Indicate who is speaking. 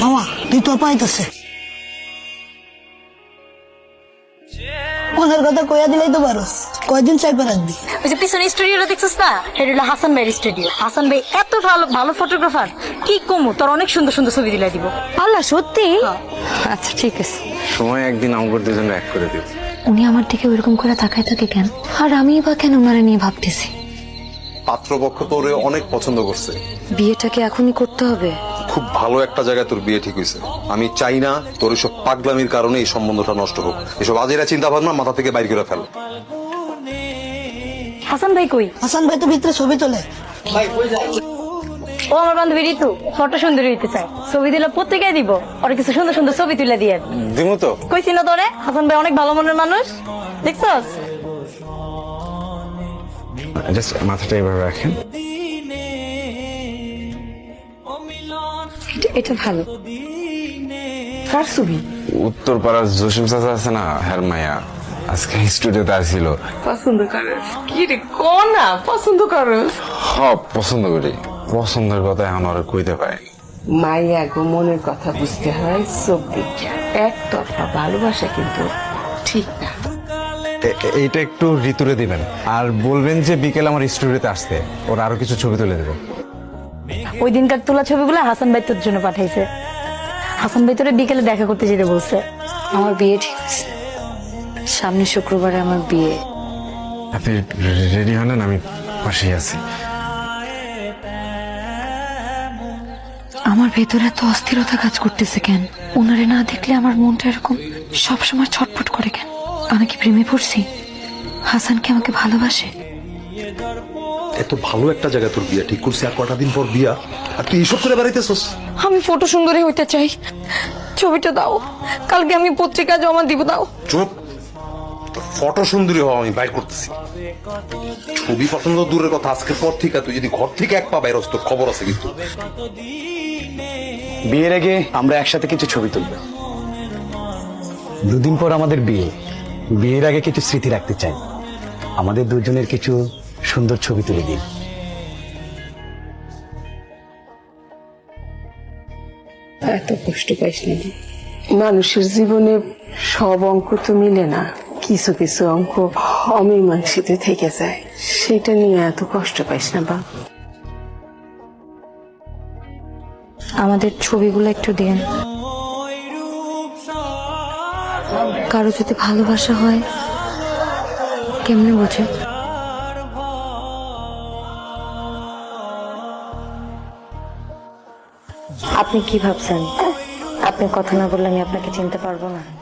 Speaker 1: মামা তুই তো পাইতেছে মনের কথা কইয়া দিলেই তো পারস কয়দিন চাইপা রাখবি
Speaker 2: ওই যে পিছনে স্টুডিওটা দেখছিস না? এটা হলো হাসান ভাইয়ের স্টুডিও। হাসান ভাই এত ভালো ভালো ফটোগ্রাফার কি কমু তোর অনেক সুন্দর সুন্দর ছবি দিলাই দিব।
Speaker 3: আল্লাহ সত্যি? আচ্ছা ঠিক আছে।
Speaker 4: সময় একদিন আমাকে দুজন এক করে দিব
Speaker 3: উনি আমার দিকে ওইরকম করে তাকায় থাকে কেন? আর আমি বা কেন ওনারা নিয়ে ভাবতেছি?
Speaker 5: পাত্রপক্ষ তোরে অনেক পছন্দ করছে।
Speaker 3: বিয়েটাকে এখনই করতে হবে?
Speaker 5: খুব ভালো একটা জায়গায় তোর বিয়ে ঠিক হয়েছে। আমি চাই না তোর এসব পাগলামির কারণে এই সম্বন্ধটা নষ্ট হোক। এসব আজেরা চিন্তা ভাবনা মাথা থেকে বাইর করে ফেল।
Speaker 2: হাসান ভাই কই?
Speaker 1: হাসান ভাই তো ভিতরে ছবি তোলে।
Speaker 2: ও আমার বান্ধবী ঋতু ফটো সুন্দর হইতে চায় ছবি দিলে পত্রিকায় দিব ওর কিছু সুন্দর সুন্দর ছবি তুলে দিয়ে।
Speaker 4: দিমু তো।
Speaker 2: কইছি না তোরে? হাসান ভাই অনেক ভালো মনের মানুষ। দেখছস?
Speaker 4: জাস্ট মাথাটা এভাবে রাখেন।
Speaker 3: এটা- এটা ভালো। কার ছবি?
Speaker 4: উত্তর পাড়ার জসিম চাচা আছে না হ্যার মায়া আজকে স্টুডিওতে আসছিল।
Speaker 6: পছন্দ করস কি রে কোনা? পছন্দ করস
Speaker 4: হ পছন্দ করি। পছন্দের কথা এখন আর কইতে পারি।
Speaker 6: মাইয়া গো মনের কথা বুঝতে হয় চোখ দেখে একতরফা ভালোবাসা কিন্তু ঠিক না।
Speaker 7: এইটা একটু ঋতুরে দিবেন। আর বলবেন যে বিকেল আমার স্টুডিওতে আসতে ওর আরও কিছু ছবি তুলে দেবো।
Speaker 2: ওই দিনকার তোলা ছবিগুলো হাসান ভাই তোর জন্য পাঠাইছে। হাসান ভাই তোরে বিকেলে দেখা করতে যেতে বলছে।
Speaker 3: আমার বিয়ে ঠিক আছে। সামনে শুক্রবারে আমার বিয়ে।
Speaker 4: আপনি রেডি হন আমি পাশেই আছি।
Speaker 3: আমার ভেতরে এত অস্থিরতা কাজ করতেছে কেন? ওনারে না দেখলে আমার মনটা এরকম সবসময় ছটফট করে কেন? আমি কি প্রেমে পড়ছি? হাসান কি আমাকে ভালোবাসে?
Speaker 5: এত ভালো একটা জায়গায় তোর বিয়ে ঠিক করছে আর কটা দিন পর বিয়া? আর তুই এইসব করে বেড়াইতেছস?
Speaker 6: আমি ফটো সুন্দরী হইতে চাই। ছবিটা দাও। কালকে আমি পত্রিকা জমা দিব দাও।
Speaker 5: চুপ। ফটো সুন্দরী হওয়া আমি বাইর করতেছি। ছবি পছন্দ দূরের কথা আজকের পর থেকে তুই যদি ঘর থেকে এক পা বাইরস তোর খবর আছে কিন্তু।
Speaker 7: বিয়ের আগে আমরা একসাথে কিছু ছবি তুলব। দুদিন পর আমাদের বিয়ে। বিয়ের আগে কিছু স্মৃতি রাখতে চাই। আমাদের দুজনের কিছু সুন্দর ছবি তুলে দিন।
Speaker 6: এত কষ্ট পাইস না মানুষের জীবনে সব অঙ্ক তো মিলে না। কিছু কিছু অঙ্ক অমীমাংসিত থেকে যায়। সেটা নিয়ে এত কষ্ট পাইস না বা
Speaker 3: আমাদের ছবিগুলো একটু দিন। কারও যদি ভালোবাসা হয়, কেমনে বোঝে? আপনি কি ভাবছেন? আপনি কথা না বললে আমি আপনাকে চিনতে পারব না।